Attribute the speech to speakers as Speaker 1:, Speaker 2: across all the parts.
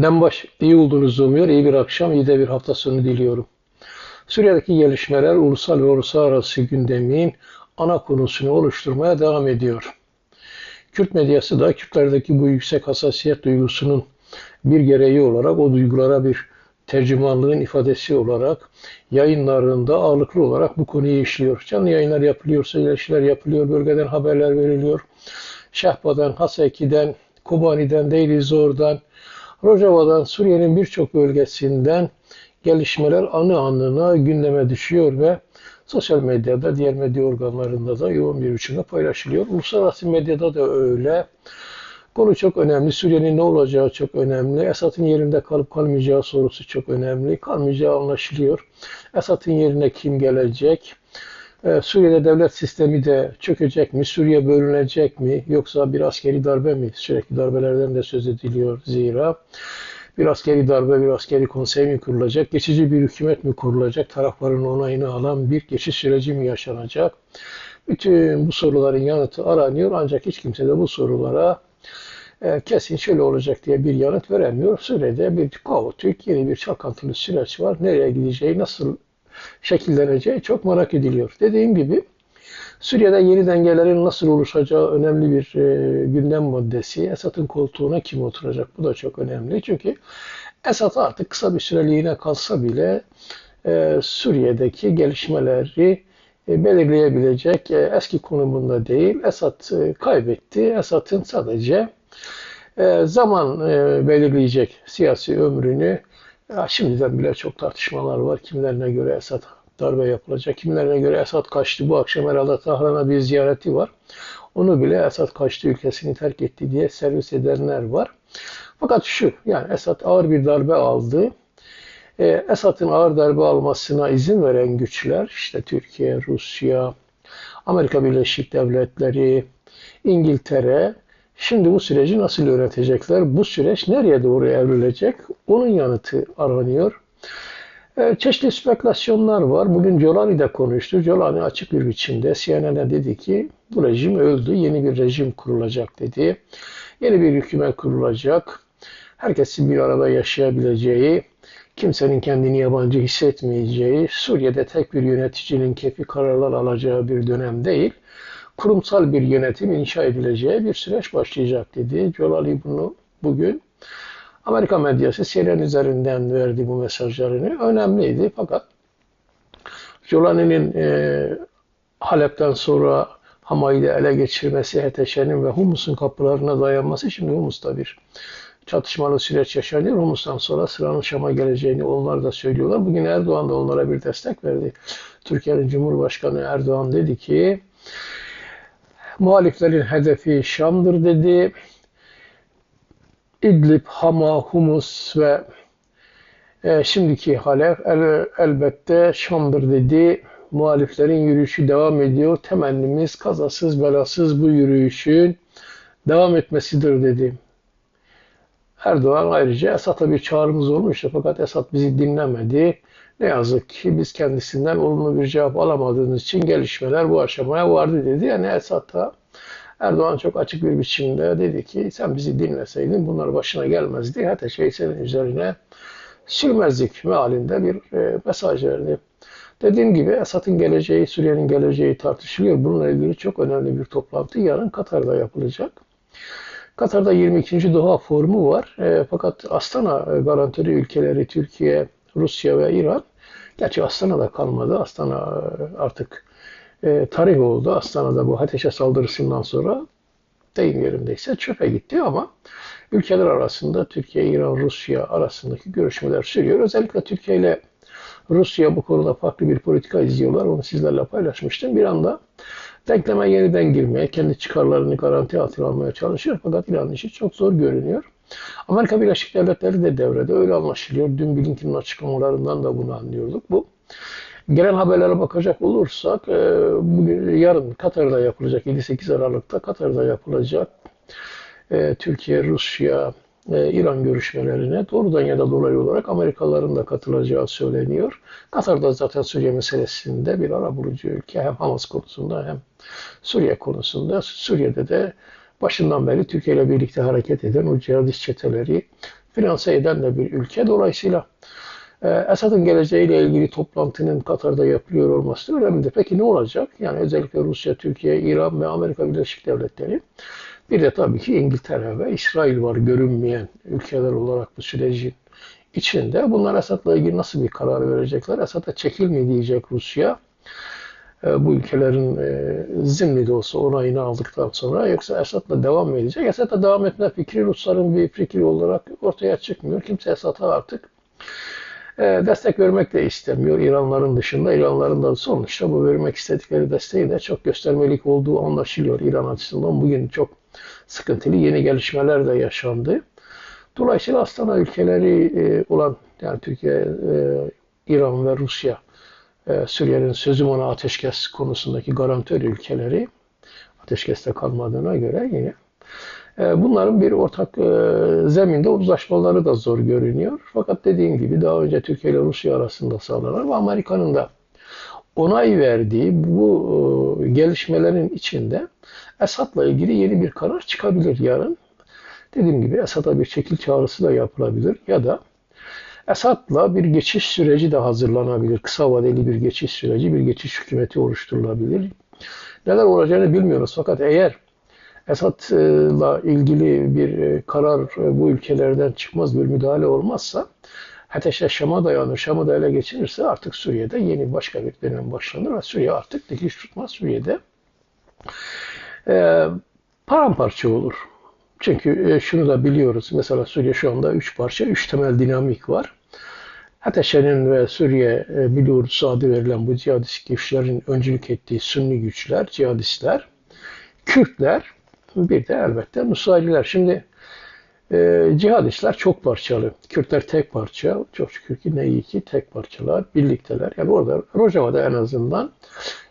Speaker 1: Nembaş iyi olduğunuzu umuyor. İyi bir akşam, iyi de bir hafta sonu diliyorum. Suriye'deki gelişmeler ulusal ve uluslararası gündemin ana konusunu oluşturmaya devam ediyor. Kürt medyası da Kürtlerdeki bu yüksek hassasiyet duygusunun bir gereği olarak o duygulara bir tercümanlığın ifadesi olarak yayınlarında ağırlıklı olarak bu konuyu işliyor. Canlı yayınlar yapılıyor, söyleşiler yapılıyor, bölgeden haberler veriliyor. Şehba'dan, Haseki'den, Kobani'den, Deir-i-Zor'dan, Rojava'dan, Suriye'nin birçok bölgesinden gelişmeler anı anına gündeme düşüyor ve sosyal medyada, diğer medya organlarında da yoğun bir biçimde paylaşılıyor. Uluslararası medyada da öyle. Konu çok önemli. Suriye'nin ne olacağı çok önemli. Esad'ın yerinde kalıp kalmayacağı sorusu çok önemli. Kalmayacağı anlaşılıyor. Esad'ın yerine kim gelecek? Ee, Suriye'de devlet sistemi de çökecek mi? Suriye bölünecek mi? Yoksa bir askeri darbe mi? Sürekli darbelerden de söz ediliyor zira. Bir askeri darbe, bir askeri konsey mi kurulacak? Geçici bir hükümet mi kurulacak? Tarafların onayını alan bir geçiş süreci mi yaşanacak? Bütün bu soruların yanıtı aranıyor ancak hiç kimse de bu sorulara e, kesin şöyle olacak diye bir yanıt veremiyor. Suriye'de bir kaotik, yeni bir çalkantılı süreç var. Nereye gideceği, nasıl şekilleneceği çok merak ediliyor. Dediğim gibi Suriye'de yeni dengelerin nasıl oluşacağı önemli bir e, gündem maddesi. Esad'ın koltuğuna kim oturacak? Bu da çok önemli. Çünkü Esad artık kısa bir süreliğine kalsa bile e, Suriye'deki gelişmeleri e, belirleyebilecek e, eski konumunda değil. Esad e, kaybetti. Esad'ın sadece e, zaman e, belirleyecek siyasi ömrünü. Ya şimdiden bile çok tartışmalar var. Kimlerine göre Esad darbe yapılacak. Kimlerine göre Esad kaçtı. Bu akşam herhalde Tahran'a bir ziyareti var. Onu bile Esad kaçtı ülkesini terk etti diye servis edenler var. Fakat şu yani Esad ağır bir darbe aldı. Ee, Esad'ın ağır darbe almasına izin veren güçler işte Türkiye, Rusya, Amerika Birleşik Devletleri, İngiltere şimdi bu süreci nasıl yönetecekler? Bu süreç nereye doğru evrilecek? Onun yanıtı aranıyor. E, çeşitli spekülasyonlar var. Bugün Jolani de konuştu. Jolani açık bir biçimde CNN'e dedi ki bu rejim öldü, yeni bir rejim kurulacak dedi. Yeni bir hükümet kurulacak. Herkesin bir arada yaşayabileceği, kimsenin kendini yabancı hissetmeyeceği, Suriye'de tek bir yöneticinin kefi kararlar alacağı bir dönem değil, kurumsal bir yönetim inşa edileceği bir süreç başlayacak dedi. Jolani bunu bugün Amerika medyası CNN üzerinden verdi bu mesajlarını. Önemliydi fakat Jolani'nin e, Halep'ten sonra Hamay'ı ele geçirmesi, HTŞ'nin ve Humus'un kapılarına dayanması şimdi Humus'ta bir çatışmalı süreç yaşanıyor. Humus'tan sonra sıranın Şam'a geleceğini onlar da söylüyorlar. Bugün Erdoğan da onlara bir destek verdi. Türkiye'nin Cumhurbaşkanı Erdoğan dedi ki muhaliflerin hedefi Şam'dır dedi. İdlib, Hama, Humus ve e, şimdiki Halep el, elbette Şam'dır dedi. Muhaliflerin yürüyüşü devam ediyor. Temennimiz kazasız belasız bu yürüyüşün devam etmesidir dedi. Erdoğan ayrıca Esad'a bir çağrımız olmuştu fakat Esad bizi dinlemedi. Ne yazık ki biz kendisinden olumlu bir cevap alamadığımız için gelişmeler bu aşamaya vardı dedi. Yani Esad da Erdoğan çok açık bir biçimde dedi ki sen bizi dinleseydin bunlar başına gelmezdi. Hatta şey senin üzerine sürmezdik mealinde bir e, mesaj verdi. Dediğim gibi Esad'ın geleceği, Suriye'nin geleceği tartışılıyor. Bununla ilgili çok önemli bir toplantı yarın Katar'da yapılacak. Katar'da 22. Doha Forumu var. E, fakat Astana e, garantörü ülkeleri Türkiye, Rusya ve İran. Gerçi Astana'da kalmadı. Astana e, artık e, tarih oldu. Astana'da bu ateşe saldırısından sonra deyim yerindeyse çöpe gitti ama ülkeler arasında Türkiye, İran, Rusya arasındaki görüşmeler sürüyor. Özellikle Türkiye ile Rusya bu konuda farklı bir politika izliyorlar. Onu sizlerle paylaşmıştım. Bir anda denkleme yeniden girmeye, kendi çıkarlarını garanti altına almaya çalışıyor. Fakat İran'ın işi çok zor görünüyor. Amerika Birleşik Devletleri de devrede. Öyle anlaşılıyor. Dün Blinken'in açıklamalarından da bunu anlıyorduk. Bu Gelen haberlere bakacak olursak e, bugün yarın Katar'da yapılacak 7-8 Aralık'ta Katar'da yapılacak e, Türkiye, Rusya, e, İran görüşmelerine doğrudan ya da dolaylı olarak Amerikalıların da katılacağı söyleniyor. Katar'da zaten Suriye meselesinde bir arabulucu ülke hem Hamas konusunda hem Suriye konusunda. Suriye'de de başından beri Türkiye ile birlikte hareket eden o cihadist çeteleri finanse eden de bir ülke. Dolayısıyla e, Esad'ın geleceğiyle ilgili toplantının Katar'da yapılıyor olması da önemlidir. Peki ne olacak? Yani özellikle Rusya, Türkiye, İran ve Amerika Birleşik Devletleri bir de tabii ki İngiltere ve İsrail var görünmeyen ülkeler olarak bu sürecin içinde. Bunlar Esad'la ilgili nasıl bir karar verecekler? Esad'a çekil mi diyecek Rusya? E, bu ülkelerin e, zimni de olsa onayını aldıktan sonra yoksa Esad'la devam mı edecek? Esad'la devam etme fikri Rusların bir fikri olarak ortaya çıkmıyor. Kimse Esad'a artık e, destek vermek de istemiyor İranların dışında. İranların da sonuçta bu vermek istedikleri desteği de çok göstermelik olduğu anlaşılıyor İran açısından. Bugün çok sıkıntılı yeni gelişmeler de yaşandı. Dolayısıyla Astana ülkeleri olan yani Türkiye, İran ve Rusya Suriye'nin sözüm ona ateşkes konusundaki garantör ülkeleri ateşkeste kalmadığına göre yine e, bunların bir ortak e, zeminde uzlaşmaları da zor görünüyor. Fakat dediğim gibi daha önce Türkiye ile Rusya arasında sağlanan ve Amerika'nın da onay verdiği bu gelişmelerin içinde Esad'la ilgili yeni bir karar çıkabilir yarın. Dediğim gibi Esad'a bir çekil çağrısı da yapılabilir ya da Esad'la bir geçiş süreci de hazırlanabilir. Kısa vadeli bir geçiş süreci, bir geçiş hükümeti oluşturulabilir. Neler olacağını bilmiyoruz fakat eğer Esad'la ilgili bir e, karar e, bu ülkelerden çıkmaz bir müdahale olmazsa Ateşe Şam'a dayanır, Şam'ı da ele geçirirse artık Suriye'de yeni başka bir dönem başlanır ve Suriye artık dikiş tutmaz. Suriye'de e, paramparça olur. Çünkü e, şunu da biliyoruz. Mesela Suriye şu anda üç parça, üç temel dinamik var. Ateşe'nin ve Suriye e, Milli Ordusu adı verilen bu cihadist güçlerin öncülük ettiği Sünni güçler, cihadistler, Kürtler, bir de elbette Nusayriler. Şimdi e, cihadistler çok parçalı. Kürtler tek parça. Çok şükür ki ne iyi ki tek parçalar, birlikteler. Yani orada Rojava'da en azından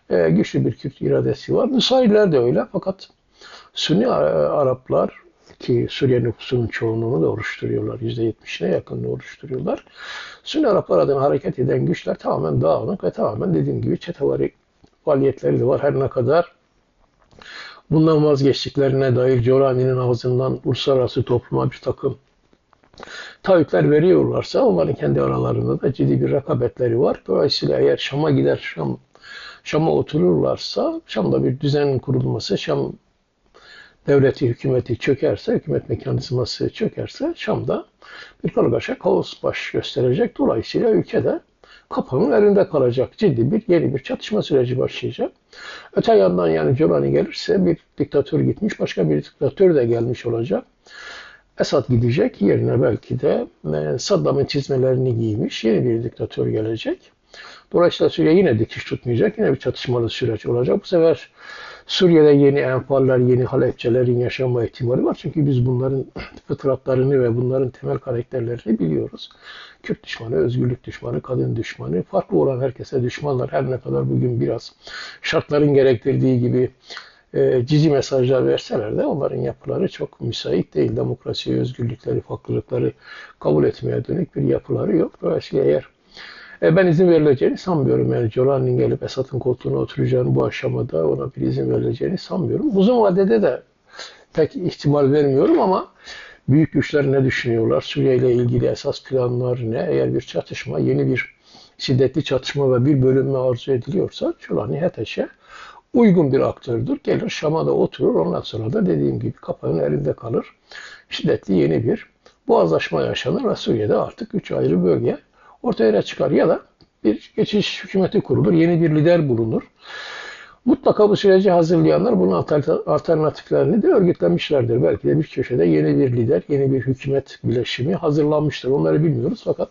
Speaker 1: e, güçlü bir Kürt iradesi var. Nusayriler de öyle. Fakat Sünni Araplar ki Suriye nüfusunun çoğunluğunu da oluşturuyorlar. %70'ine yakınını oluşturuyorlar. Sünni Araplar adına hareket eden güçler tamamen dağınık ve tamamen dediğim gibi çetevari faaliyetleri de var. Her ne kadar bundan vazgeçtiklerine dair Corani'nin ağzından uluslararası topluma bir takım taahhütler veriyorlarsa onların kendi aralarında da ciddi bir rekabetleri var. Dolayısıyla eğer Şam'a gider, Şam Şam'a otururlarsa Şam'da bir düzen kurulması, Şam devleti, hükümeti çökerse, hükümet mekanizması çökerse Şam'da bir kargaşa, kaos baş gösterecek. Dolayısıyla ülkede kapının elinde kalacak. Ciddi bir yeni bir çatışma süreci başlayacak. Öte yandan yani Giuliani gelirse bir diktatör gitmiş, başka bir diktatör de gelmiş olacak. Esad gidecek, yerine belki de e, Saddam'ın çizmelerini giymiş yeni bir diktatör gelecek. Dolayısıyla Suriye yine dikiş tutmayacak, yine bir çatışmalı süreç olacak. Bu sefer Suriye'de yeni enfaller, yeni Halepçelerin yaşanma ihtimali var. Çünkü biz bunların fıtratlarını ve bunların temel karakterlerini biliyoruz. Kürt düşmanı, özgürlük düşmanı, kadın düşmanı, farklı olan herkese düşmanlar. Her ne kadar bugün biraz şartların gerektirdiği gibi e, cici mesajlar verseler de onların yapıları çok müsait değil. Demokrasi, özgürlükleri, farklılıkları kabul etmeye dönük bir yapıları yok. Dolayısıyla eğer e, ben izin verileceğini sanmıyorum. Yani Jolan'ın gelip Esad'ın koltuğuna oturacağını bu aşamada ona bir izin verileceğini sanmıyorum. Uzun vadede de pek ihtimal vermiyorum ama büyük güçler ne düşünüyorlar? Suriye ile ilgili esas planlar ne? Eğer bir çatışma, yeni bir şiddetli çatışma ve bir bölünme arzu ediliyorsa Jolani HTŞ'e uygun bir aktördür. Gelir Şam'a da oturur. Ondan sonra da dediğim gibi kapağın elinde kalır. Şiddetli yeni bir boğazlaşma yaşanır ve Suriye'de artık üç ayrı bölge ortaya çıkar ya da bir geçiş hükümeti kurulur, yeni bir lider bulunur. Mutlaka bu süreci hazırlayanlar bunun alternatiflerini de örgütlemişlerdir. Belki de bir köşede yeni bir lider, yeni bir hükümet bileşimi hazırlanmıştır. Onları bilmiyoruz fakat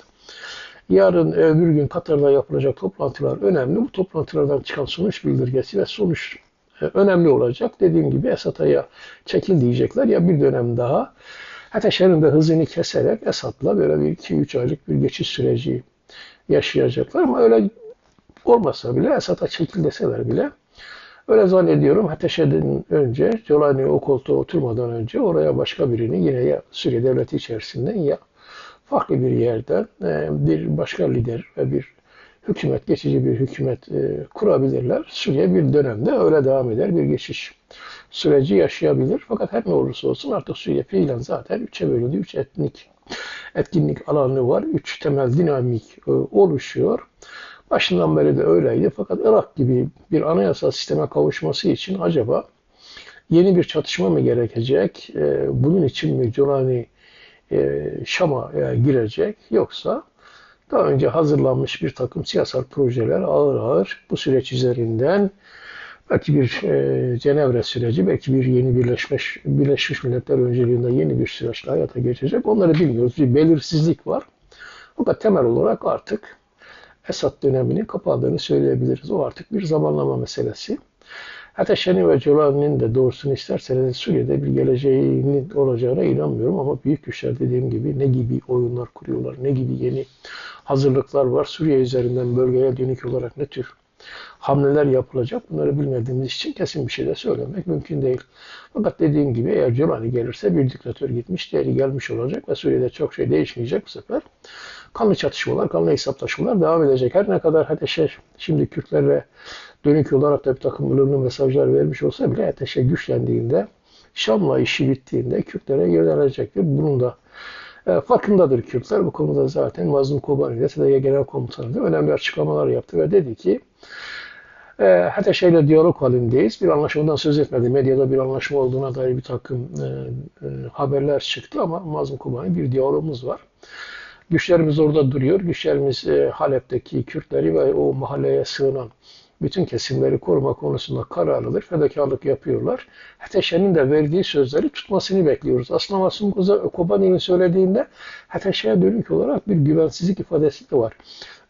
Speaker 1: yarın öbür gün Katar'da yapılacak toplantılar önemli. Bu toplantılardan çıkan sonuç bildirgesi ve sonuç e, önemli olacak. Dediğim gibi Esad'a ya çekil diyecekler ya bir dönem daha Ateşlerin de hızını keserek Esad'la böyle bir 2-3 aylık bir geçiş süreci yaşayacaklar. Ama öyle olmasa bile Esad'a çekil deseler bile öyle zannediyorum Ateşed'in önce Jolani o koltuğa oturmadan önce oraya başka birini yine ya Suriye devleti içerisinden ya farklı bir yerden e, bir başka lider ve bir hükümet, geçici bir hükümet e, kurabilirler. Suriye bir dönemde öyle devam eder bir geçiş süreci yaşayabilir. Fakat her ne olursa olsun artık Suriye fiilen zaten üçe bölündü. Üç etnik etkinlik alanı var. Üç temel dinamik e, oluşuyor. Başından beri de öyleydi. Fakat Irak gibi bir anayasal sisteme kavuşması için acaba yeni bir çatışma mı gerekecek? E, bunun için mi Colani e, Şam'a e, girecek? Yoksa daha önce hazırlanmış bir takım siyasal projeler ağır ağır bu süreç üzerinden belki bir e, Cenevre süreci, belki bir yeni Birleşmiş, Birleşmiş Milletler önceliğinde yeni bir süreçle hayata geçecek. Onları bilmiyoruz. Bir belirsizlik var. Fakat temel olarak artık Esad döneminin kapandığını söyleyebiliriz. O artık bir zamanlama meselesi. Ateşeni ve Colani'nin de doğrusunu isterseniz Suriye'de bir geleceğinin olacağına inanmıyorum ama büyük güçler dediğim gibi ne gibi oyunlar kuruyorlar, ne gibi yeni hazırlıklar var. Suriye üzerinden bölgeye dönük olarak ne tür hamleler yapılacak bunları bilmediğimiz için kesin bir şey de söylemek mümkün değil. Fakat dediğim gibi eğer Colani gelirse bir diktatör gitmiş, diğeri gelmiş olacak ve Suriye'de çok şey değişmeyecek bu sefer. Kanlı çatışmalar, kanlı hesaplaşmalar devam edecek. Her ne kadar HDŞ şimdi Kürtlerle dönük olarak da bir takım ılımlı mesajlar vermiş olsa bile HDŞ güçlendiğinde, Şam'la işi bittiğinde Kürtlere yönelecektir. Bunun da e, farkındadır Kürtler. Bu konuda zaten Mazlum Kobani de SDG Genel Komutanı da önemli açıklamalar yaptı ve dedi ki e, ile diyalog halindeyiz. Bir anlaşmadan söz etmedi. Medyada bir anlaşma olduğuna dair bir takım e, e, haberler çıktı ama Mazlum Kobani bir diyalogumuz var. Güçlerimiz orada duruyor. Güçlerimiz e, Halep'teki Kürtleri ve o mahalleye sığınan bütün kesimleri koruma konusunda kararlıdır. Fedakarlık yapıyorlar. Heteşe'nin de verdiği sözleri tutmasını bekliyoruz. Aslında Masum Kobani'nin söylediğinde Heteşe'ye dönük olarak bir güvensizlik ifadesi de var.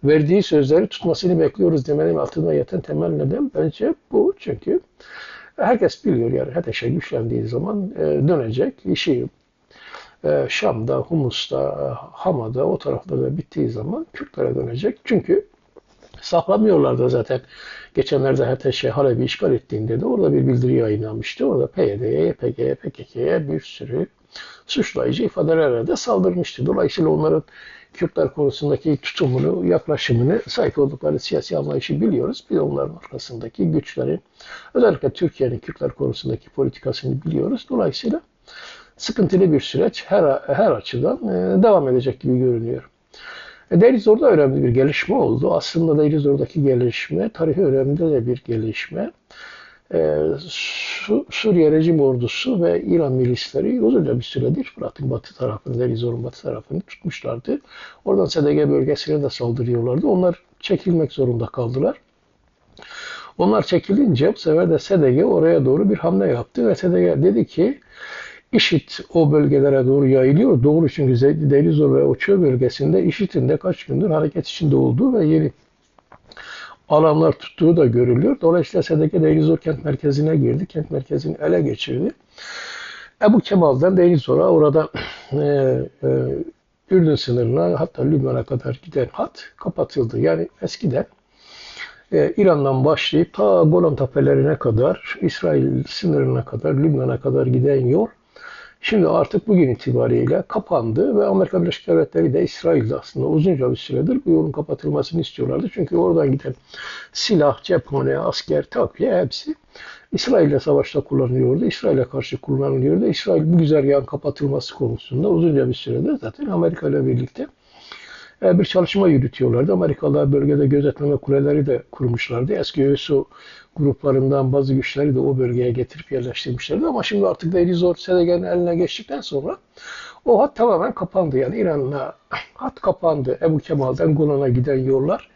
Speaker 1: Verdiği sözleri tutmasını bekliyoruz demenin altında yatan temel neden bence bu. Çünkü herkes biliyor yani Heteşe güçlendiği zaman e, dönecek. işi e, Şam'da, Humus'ta, e, Hama'da o taraflarda bittiği zaman Kürtlere dönecek. Çünkü saklamıyorlardı zaten. Geçenlerde HTŞ Halep'i işgal ettiğinde de orada bir bildiri yayınlanmıştı. Orada PYD'ye, YPG'ye, PKK'ye bir sürü suçlayıcı ifadelerle de saldırmıştı. Dolayısıyla onların Kürtler konusundaki tutumunu, yaklaşımını, sahip oldukları siyasi anlayışı biliyoruz. Bir de onların arkasındaki güçlerin, özellikle Türkiye'nin Kürtler konusundaki politikasını biliyoruz. Dolayısıyla sıkıntılı bir süreç her, her açıdan e, devam edecek gibi görünüyor. Derizor'da önemli bir gelişme oldu. Aslında Derizor'daki gelişme, tarihi önemli de bir gelişme. Ee, Su, Suriye rejim ordusu ve İran milisleri uzunca bir süredir Fırat'ın batı tarafını, Derizor'un batı tarafını tutmuşlardı. Oradan SDG bölgesine de saldırıyorlardı. Onlar çekilmek zorunda kaldılar. Onlar çekilince bu sefer de SDG oraya doğru bir hamle yaptı ve SDG dedi ki IŞİD o bölgelere doğru yayılıyor. Doğru çünkü Denizor ve Oço bölgesinde IŞİD'in de kaç gündür hareket içinde olduğu ve yeni alanlar tuttuğu da görülüyor. Dolayısıyla SDK Denizor kent merkezine girdi. Kent merkezini ele geçirdi. Ebu Kemal'den Denizor'a orada e, e, Ürdün sınırına hatta Lübnan'a kadar giden hat kapatıldı. Yani eskiden e, İran'dan başlayıp ta Golan Tepelerine kadar, İsrail sınırına kadar, Lübnan'a kadar giden yol Şimdi artık bugün itibariyle kapandı ve Amerika Birleşik Devletleri de İsrail'de aslında uzunca bir süredir bu yolun kapatılmasını istiyorlardı. Çünkü oradan giden silah, cephane, asker, takviye hepsi İsrail'le savaşta kullanılıyordu. İsrail'e karşı kullanılıyordu. İsrail bu güzergahın kapatılması konusunda uzunca bir süredir zaten Amerika ile birlikte bir çalışma yürütüyorlardı. Amerikalılar bölgede gözetleme kuleleri de kurmuşlardı. Eski ÖSO gruplarından bazı güçleri de o bölgeye getirip yerleştirmişlerdi. Ama şimdi artık da Elizor Sedegen'in eline geçtikten sonra o hat tamamen kapandı. Yani İran'la hat kapandı. Ebu Kemal'den Golan'a giden yollar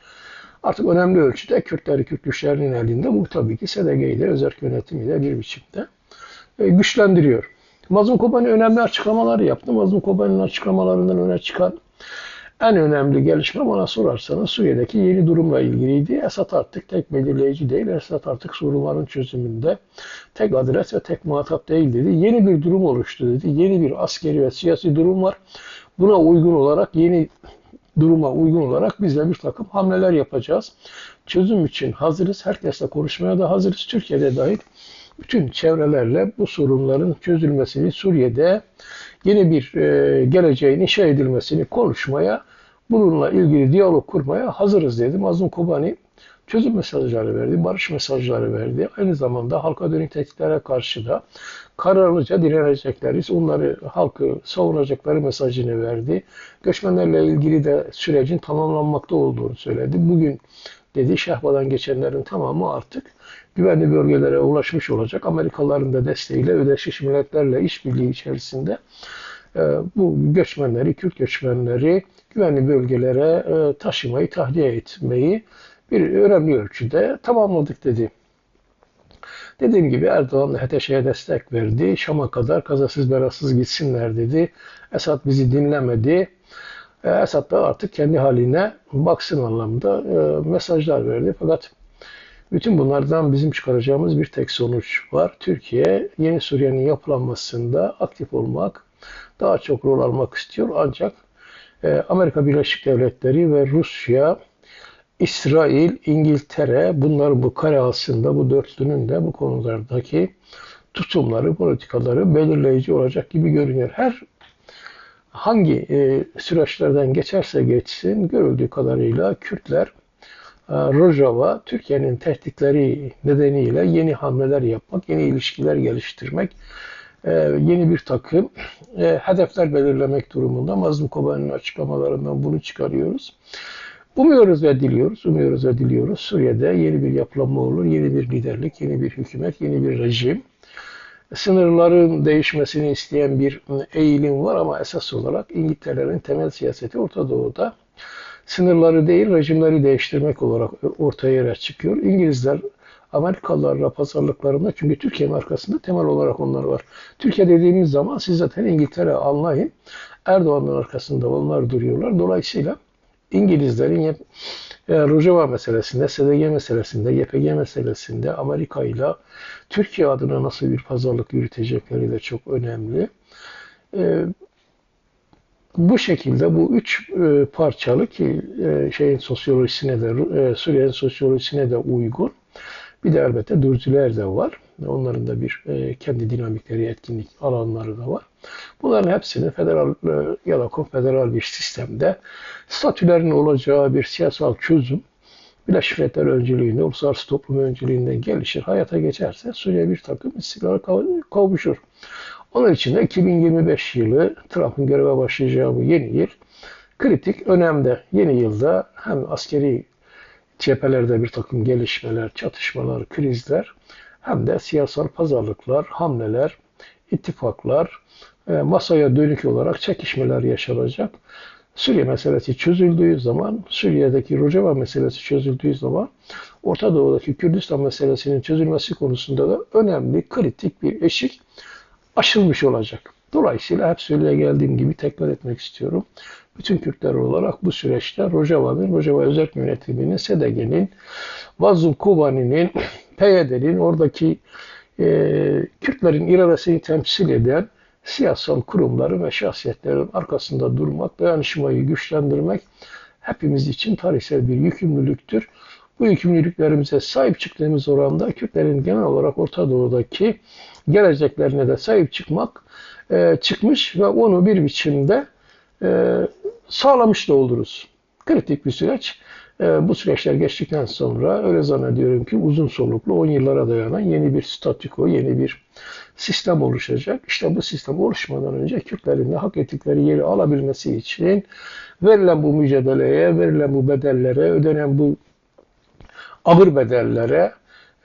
Speaker 1: artık önemli ölçüde Kürtleri Kürt güçlerinin elinde. Bu tabii ki SDG'yi de özel yönetimiyle bir biçimde e, güçlendiriyor. Mazlum Kobani önemli açıklamalar yaptı. Mazlum Kobani'nin açıklamalarından öne çıkan en önemli gelişme bana sorarsanız Suriye'deki yeni durumla ilgiliydi. Esad artık tek belirleyici değil, Esad artık sorunların çözümünde tek adres ve tek muhatap değil dedi. Yeni bir durum oluştu dedi. Yeni bir askeri ve siyasi durum var. Buna uygun olarak yeni duruma uygun olarak biz de bir takım hamleler yapacağız. Çözüm için hazırız. Herkesle konuşmaya da hazırız. Türkiye'de dahil bütün çevrelerle bu sorunların çözülmesini Suriye'de yeni bir e, geleceğin inşa edilmesini konuşmaya, bununla ilgili diyalog kurmaya hazırız dedi. Mazlum Kobani çözüm mesajları verdi, barış mesajları verdi. Aynı zamanda halka dönük tehditlere karşı da kararlıca direnecekleriz, onları halkı savunacakları mesajını verdi. Göçmenlerle ilgili de sürecin tamamlanmakta olduğunu söyledi. Bugün dedi Şehba'dan geçenlerin tamamı artık güvenli bölgelere ulaşmış olacak. Amerikalıların da desteğiyle Ödeşmiş Milletlerle işbirliği içerisinde e, bu göçmenleri, Kürt göçmenleri güvenli bölgelere e, taşımayı, tahliye etmeyi bir önemli ölçüde tamamladık dedi. Dediğim gibi Erdoğan HTŞ'ye destek verdi. Şam'a kadar kazasız belasız gitsinler dedi. Esad bizi dinlemedi. E, Esad da artık kendi haline baksın anlamda mesajlar verdi. Fakat bütün bunlardan bizim çıkaracağımız bir tek sonuç var. Türkiye yeni Suriye'nin yapılanmasında aktif olmak, daha çok rol almak istiyor. Ancak e, Amerika Birleşik Devletleri ve Rusya, İsrail, İngiltere bunlar bu kare aslında bu dörtlünün de bu konulardaki tutumları, politikaları belirleyici olacak gibi görünüyor. Her hangi e, süreçlerden geçerse geçsin görüldüğü kadarıyla Kürtler e, Rojava Türkiye'nin tehditleri nedeniyle yeni hamleler yapmak, yeni ilişkiler geliştirmek, e, yeni bir takım e, hedefler belirlemek durumunda. Mazlum Kobani'nin açıklamalarından bunu çıkarıyoruz. Umuyoruz ve diliyoruz, umuyoruz ve diliyoruz. Suriye'de yeni bir yapılanma olur, yeni bir liderlik, yeni bir hükümet, yeni bir rejim. Sınırların değişmesini isteyen bir eğilim var ama esas olarak İngiltere'nin temel siyaseti Orta Doğu'da sınırları değil rejimleri değiştirmek olarak ortaya yere çıkıyor. İngilizler Amerikalılarla pazarlıklarında çünkü Türkiye'nin arkasında temel olarak onlar var. Türkiye dediğimiz zaman siz zaten İngiltere anlayın. Erdoğan'ın arkasında onlar duruyorlar. Dolayısıyla İngilizlerin e, Rojava meselesinde, SDG meselesinde, YPG meselesinde Amerika ile Türkiye adına nasıl bir pazarlık yürütecekleri de çok önemli. E, bu şekilde bu üç e, parçalı ki e, şeyin sosyolojisine de e, Suriye'nin sosyolojisine de uygun. Bir de elbette dürtüler de var. Onların da bir e, kendi dinamikleri, etkinlik alanları da var. Bunların hepsini federal e, ya da konfederal bir sistemde statülerin olacağı bir siyasal çözüm Birleşik Milletler öncülüğünde, uluslararası toplum öncülüğünde gelişir, hayata geçerse Suriye bir takım istikrara kavuşur. Onun için de 2025 yılı Trump'ın göreve başlayacağı bu yeni yıl kritik önemde. Yeni yılda hem askeri cephelerde bir takım gelişmeler, çatışmalar, krizler hem de siyasal pazarlıklar, hamleler, ittifaklar, e, masaya dönük olarak çekişmeler yaşanacak. Suriye meselesi çözüldüğü zaman, Suriye'deki Rojava meselesi çözüldüğü zaman Orta Doğu'daki Kürdistan meselesinin çözülmesi konusunda da önemli, kritik bir eşik aşılmış olacak. Dolayısıyla hep söyleye geldiğim gibi tekrar etmek istiyorum. Bütün Kürtler olarak bu süreçte Rojava'nın, Rojava Özel Yönetimi'nin, SEDEG'nin, Vazum Kubani'nin, PYD'nin oradaki e, Kürtlerin iradesini temsil eden siyasal kurumları ve şahsiyetlerin arkasında durmak, dayanışmayı güçlendirmek hepimiz için tarihsel bir yükümlülüktür. Bu yükümlülüklerimize sahip çıktığımız oranda Kürtlerin genel olarak Orta Doğu'daki geleceklerine de sahip çıkmak e, çıkmış ve onu bir biçimde e, sağlamış da oluruz. Kritik bir süreç. E, bu süreçler geçtikten sonra öyle zannediyorum ki uzun soluklu 10 yıllara dayanan yeni bir statüko, yeni bir sistem oluşacak. İşte bu sistem oluşmadan önce Kürtlerin de hak ettikleri yeri alabilmesi için verilen bu mücadeleye, verilen bu bedellere, ödenen bu ağır bedellere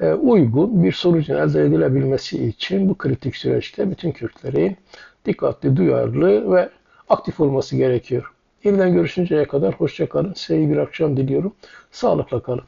Speaker 1: uygun bir sonucun elde edilebilmesi için bu kritik süreçte bütün Kürtlerin dikkatli, duyarlı ve aktif olması gerekiyor. Yeniden görüşünceye kadar hoşça kalın. Size iyi bir akşam diliyorum. Sağlıkla kalın.